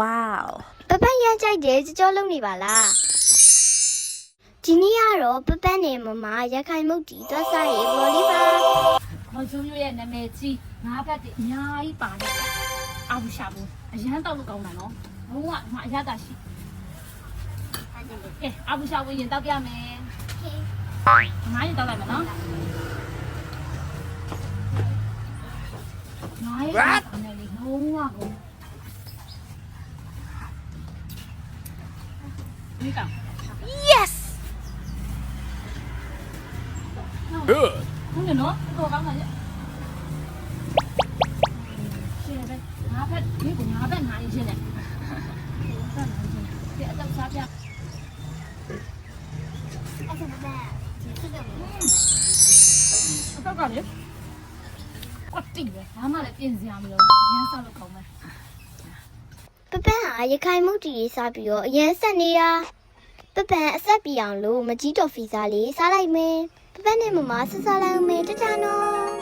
Wow ပပန်းရမ်းကြိုက်တယ်ကြောကြောလုံးနေပါလားဒီနေ့ကတော့ပပန်းနဲ့မမရခိုင်မုတ်တီသွားစားရေးဘော်လေးပါမောင်ချုံမျိုးရဲ့နာမည်ကြီးငါးဘက်တည်းအများကြီးပါတယ်အာဘူးရှာဘူးအရန်တောက်လို့ကောင်းတာနော်ဘုံကမအရတာရှိကဲအာဘူးရှာဘူးရင်တောက်ပြမယ်ငါးရင်တောက်လိုက်မယ်နော်ငါးရင်တောက်မယ်လေဘုံကကို Yes! Good. Không được nữa, cố gắng rồi chứ. Chia đây, ngáp hết, cái của ngáp hết hại chia này. Dễ tâm sao chưa? Anh sẽ bà. Tao gọi đi. Tỉnh rồi, hả mà lại tiền gì hả mày đâu? Sao lại không mày. ပန်းဒီကအတော့ကလေကွတ်တိပဲဘာမှလည်းပြင်စရာမလိုရမ်းစားလို့ကောင်းမယ်ပပန်းဟာရခိုင်မုတ်တီရေးစားပြီးတော့အရန်ဆက်နေတာပပန်းအဆက်ပြအောင်လို့မကြီးတော်ဖီစားလေးစားလိုက်မယ်ပပန်းနဲ့မမဆက်စားလိုက်အောင်မယ်တကြနော်